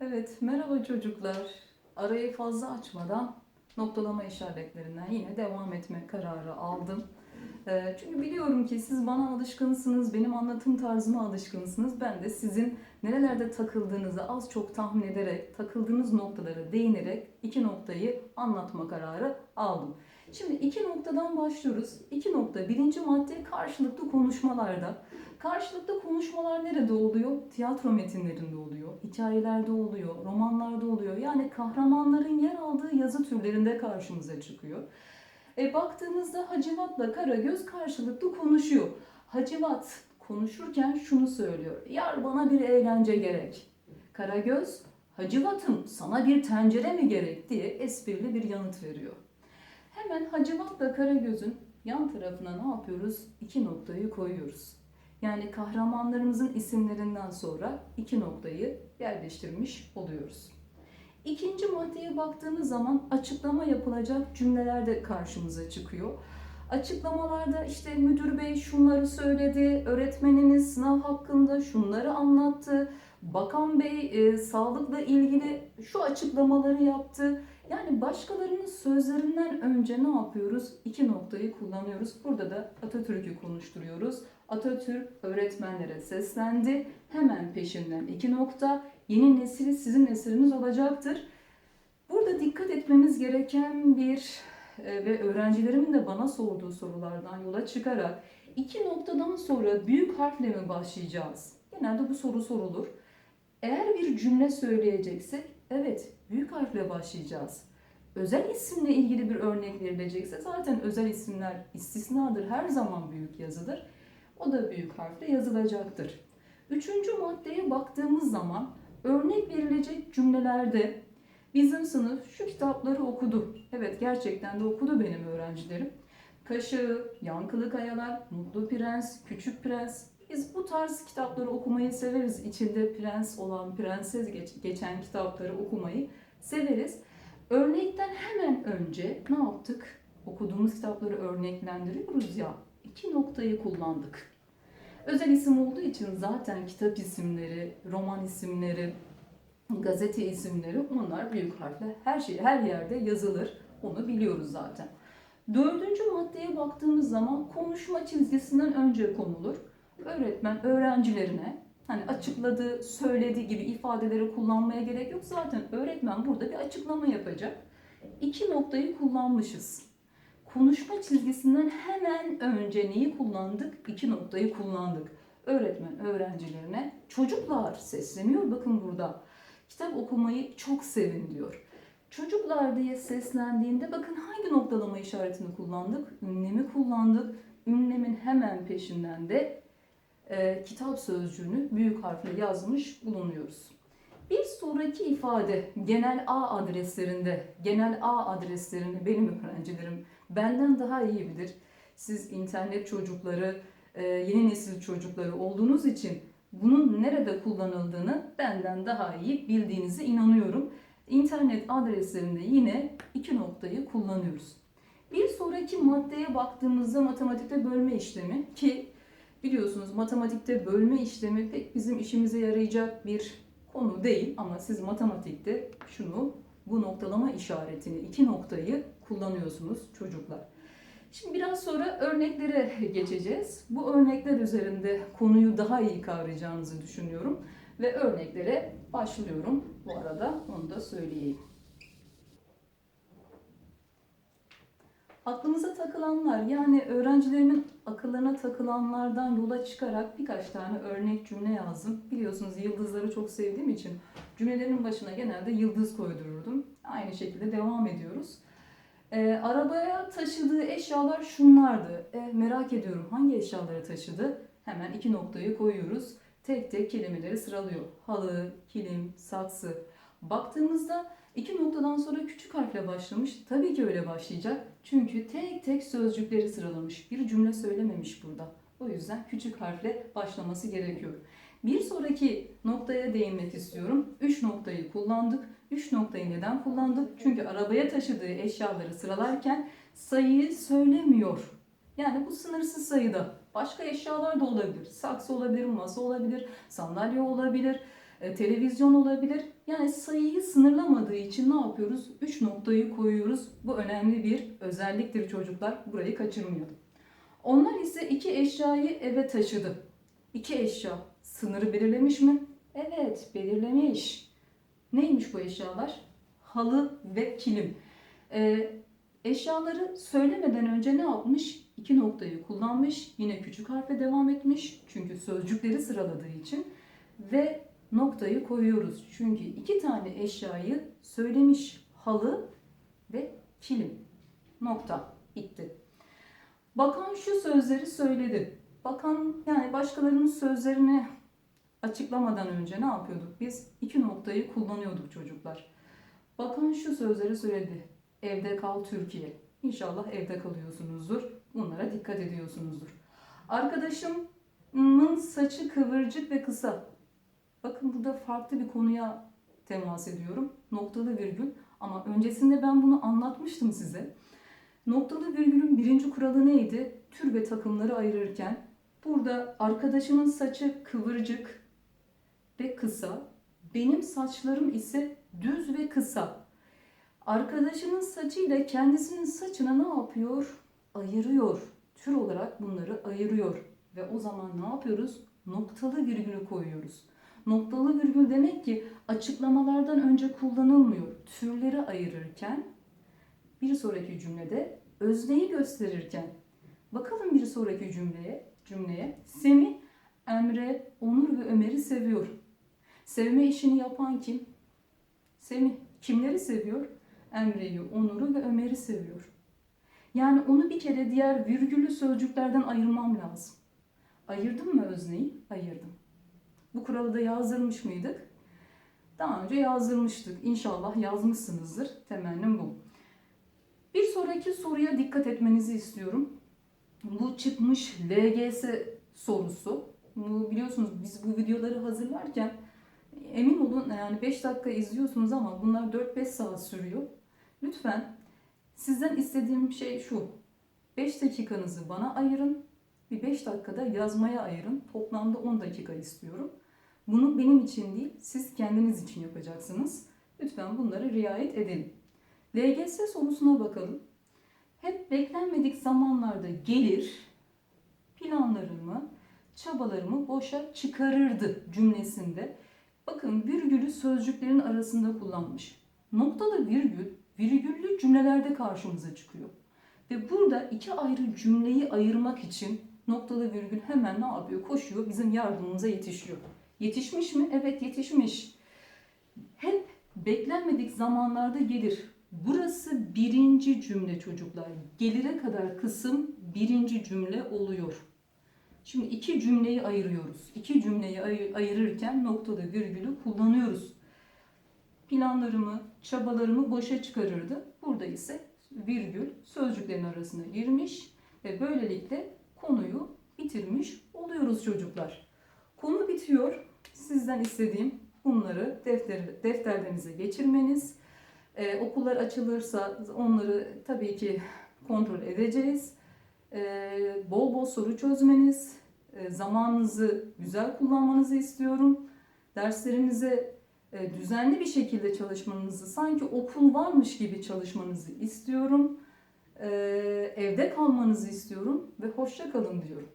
Evet, merhaba çocuklar. Arayı fazla açmadan noktalama işaretlerinden yine devam etme kararı aldım. Ee, Çünkü biliyorum ki siz bana alışkınsınız, benim anlatım tarzıma alışkınsınız. Ben de sizin nerelerde takıldığınızı az çok tahmin ederek, takıldığınız noktalara değinerek iki noktayı anlatma kararı aldım. Şimdi iki noktadan başlıyoruz. İki nokta, birinci madde karşılıklı konuşmalarda. Karşılıklı konuşmalar nerede oluyor? Tiyatro metinlerinde oluyor, hikayelerde oluyor, romanlarda oluyor. Yani kahramanların yer aldığı yazı türlerinde karşımıza çıkıyor. E, baktığımızda Hacivat'la Karagöz karşılıklı konuşuyor. Hacivat konuşurken şunu söylüyor. Yar bana bir eğlence gerek. Karagöz, Hacivat'ım sana bir tencere mi gerek diye esprili bir yanıt veriyor. Hemen Hacivat'la Karagöz'ün yan tarafına ne yapıyoruz? İki noktayı koyuyoruz. Yani kahramanlarımızın isimlerinden sonra iki noktayı yerleştirmiş oluyoruz. İkinci maddeye baktığımız zaman açıklama yapılacak cümleler de karşımıza çıkıyor. Açıklamalarda işte müdür bey şunları söyledi, öğretmenimiz sınav hakkında şunları anlattı, bakan bey e, sağlıkla ilgili şu açıklamaları yaptı. Yani başkalarının sözlerinden önce ne yapıyoruz? İki noktayı kullanıyoruz. Burada da Atatürk'ü konuşturuyoruz. Atatürk öğretmenlere seslendi. Hemen peşinden iki nokta. Yeni nesili sizin nesliniz olacaktır. Burada dikkat etmemiz gereken bir e, ve öğrencilerimin de bana sorduğu sorulardan yola çıkarak iki noktadan sonra büyük harfle mi başlayacağız? Genelde bu soru sorulur. Eğer bir cümle söyleyeceksek evet büyük harfle başlayacağız. Özel isimle ilgili bir örnek verilecekse zaten özel isimler istisnadır. Her zaman büyük yazılır. O da büyük harfle yazılacaktır. Üçüncü maddeye baktığımız zaman örnek verilecek cümlelerde bizim sınıf şu kitapları okudu. Evet gerçekten de okudu benim öğrencilerim. Kaşığı, Yankılı Kayalar, Mutlu Prens, Küçük Prens. Biz bu tarz kitapları okumayı severiz. İçinde prens olan, prenses geç- geçen kitapları okumayı severiz. Örnekten hemen önce ne yaptık? Okuduğumuz kitapları örneklendiriyoruz ya. iki noktayı kullandık. Özel isim olduğu için zaten kitap isimleri, roman isimleri, gazete isimleri onlar büyük harfle her şey her yerde yazılır. Onu biliyoruz zaten. Dördüncü maddeye baktığımız zaman konuşma çizgisinden önce konulur. Öğretmen öğrencilerine hani açıkladığı, söylediği gibi ifadeleri kullanmaya gerek yok. Zaten öğretmen burada bir açıklama yapacak. İki noktayı kullanmışız. Konuşma çizgisinden hemen önce neyi kullandık? İki noktayı kullandık. Öğretmen öğrencilerine çocuklar sesleniyor bakın burada. Kitap okumayı çok sevin diyor. Çocuklar diye seslendiğinde bakın hangi noktalama işaretini kullandık? Ünlemi kullandık. Ünlemin hemen peşinden de e, kitap sözcüğünü büyük harfle yazmış bulunuyoruz. Bir sonraki ifade genel A adreslerinde, genel A adreslerini benim öğrencilerim benden daha iyi bilir. Siz internet çocukları, e, yeni nesil çocukları olduğunuz için bunun nerede kullanıldığını benden daha iyi bildiğinize inanıyorum. İnternet adreslerinde yine iki noktayı kullanıyoruz. Bir sonraki maddeye baktığımızda matematikte bölme işlemi ki biliyorsunuz matematikte bölme işlemi pek bizim işimize yarayacak bir konu değil ama siz matematikte şunu bu noktalama işaretini iki noktayı kullanıyorsunuz çocuklar. Şimdi biraz sonra örneklere geçeceğiz. Bu örnekler üzerinde konuyu daha iyi kavrayacağınızı düşünüyorum ve örneklere başlıyorum. Bu arada onu da söyleyeyim. Aklımıza takılanlar yani öğrencilerimin akıllarına takılanlardan yola çıkarak birkaç tane örnek cümle yazdım. Biliyorsunuz yıldızları çok sevdiğim için cümlelerin başına genelde yıldız koydururdum. Aynı şekilde devam ediyoruz. Ee, arabaya taşıdığı eşyalar şunlardı. E, merak ediyorum hangi eşyaları taşıdı? Hemen iki noktayı koyuyoruz. Tek tek kelimeleri sıralıyor. Halı, kilim, saksı. Baktığımızda iki noktadan sonra küçük harfle başlamış. Tabii ki öyle başlayacak. Çünkü tek tek sözcükleri sıralamış. Bir cümle söylememiş burada. O yüzden küçük harfle başlaması gerekiyor. Bir sonraki noktaya değinmek istiyorum. Üç noktayı kullandık. Üç noktayı neden kullandık? Çünkü arabaya taşıdığı eşyaları sıralarken sayıyı söylemiyor. Yani bu sınırsız sayıda. Başka eşyalar da olabilir. Saksı olabilir, masa olabilir, sandalye olabilir. E, televizyon olabilir. Yani sayıyı sınırlamadığı için ne yapıyoruz? 3 noktayı koyuyoruz. Bu önemli bir özelliktir çocuklar. Burayı kaçırmayalım. Onlar ise iki eşyayı eve taşıdı. İki eşya sınırı belirlemiş mi? Evet, belirlemiş. Neymiş bu eşyalar? Halı ve kilim. Ee, eşyaları söylemeden önce ne yapmış? İki noktayı kullanmış. Yine küçük harfe devam etmiş. Çünkü sözcükleri sıraladığı için. Ve noktayı koyuyoruz. Çünkü iki tane eşyayı söylemiş. Halı ve kilim. Nokta. Bitti. Bakan şu sözleri söyledi. Bakan yani başkalarının sözlerini açıklamadan önce ne yapıyorduk? Biz iki noktayı kullanıyorduk çocuklar. Bakan şu sözleri söyledi. Evde kal Türkiye. İnşallah evde kalıyorsunuzdur. Bunlara dikkat ediyorsunuzdur. Arkadaşımın saçı kıvırcık ve kısa. Bakın burada farklı bir konuya temas ediyorum. Noktalı virgül. Ama öncesinde ben bunu anlatmıştım size. Noktalı virgülün birinci kuralı neydi? Tür ve takımları ayırırken burada arkadaşımın saçı kıvırcık ve kısa. Benim saçlarım ise düz ve kısa. Arkadaşının saçıyla kendisinin saçını ne yapıyor? Ayırıyor. Tür olarak bunları ayırıyor. Ve o zaman ne yapıyoruz? Noktalı virgülü koyuyoruz. Noktalı virgül demek ki açıklamalardan önce kullanılmıyor. Türleri ayırırken bir sonraki cümlede özneyi gösterirken bakalım bir sonraki cümleye cümleye Semih Emre, Onur ve Ömer'i seviyor. Sevme işini yapan kim? Semih. Kimleri seviyor? Emre'yi, Onur'u ve Ömer'i seviyor. Yani onu bir kere diğer virgüllü sözcüklerden ayırmam lazım. Ayırdım mı özneyi? Ayırdım. Bu kuralı da yazdırmış mıydık? Daha önce yazdırmıştık. İnşallah yazmışsınızdır. Temennim bu. Bir sonraki soruya dikkat etmenizi istiyorum. Bu çıkmış LGS sorusu. Bu biliyorsunuz biz bu videoları hazırlarken emin olun yani 5 dakika izliyorsunuz ama bunlar 4-5 saat sürüyor. Lütfen sizden istediğim şey şu. 5 dakikanızı bana ayırın. Bir 5 dakikada yazmaya ayırın. Toplamda 10 dakika istiyorum. Bunu benim için değil, siz kendiniz için yapacaksınız. Lütfen bunları riayet edelim. LGS sorusuna bakalım. Hep beklenmedik zamanlarda gelir, planlarımı, çabalarımı boşa çıkarırdı cümlesinde. Bakın virgülü sözcüklerin arasında kullanmış. Noktalı virgül, virgüllü cümlelerde karşımıza çıkıyor. Ve burada iki ayrı cümleyi ayırmak için noktalı virgül hemen ne yapıyor? Koşuyor, bizim yardımımıza yetişiyor. Yetişmiş mi? Evet yetişmiş. Hep beklenmedik zamanlarda gelir. Burası birinci cümle çocuklar. Gelire kadar kısım birinci cümle oluyor. Şimdi iki cümleyi ayırıyoruz. İki cümleyi ay- ayırırken noktalı virgülü kullanıyoruz. Planlarımı, çabalarımı boşa çıkarırdı. Burada ise virgül sözcüklerin arasına girmiş ve böylelikle konuyu bitirmiş oluyoruz çocuklar. Konu bitiyor. Sizden istediğim bunları defter, defterlerinize geçirmeniz. Ee, okullar açılırsa onları tabii ki kontrol edeceğiz. Ee, bol bol soru çözmeniz, e, zamanınızı güzel kullanmanızı istiyorum. Derslerinize e, düzenli bir şekilde çalışmanızı, sanki okul varmış gibi çalışmanızı istiyorum. Ee, evde kalmanızı istiyorum ve hoşça kalın diyorum.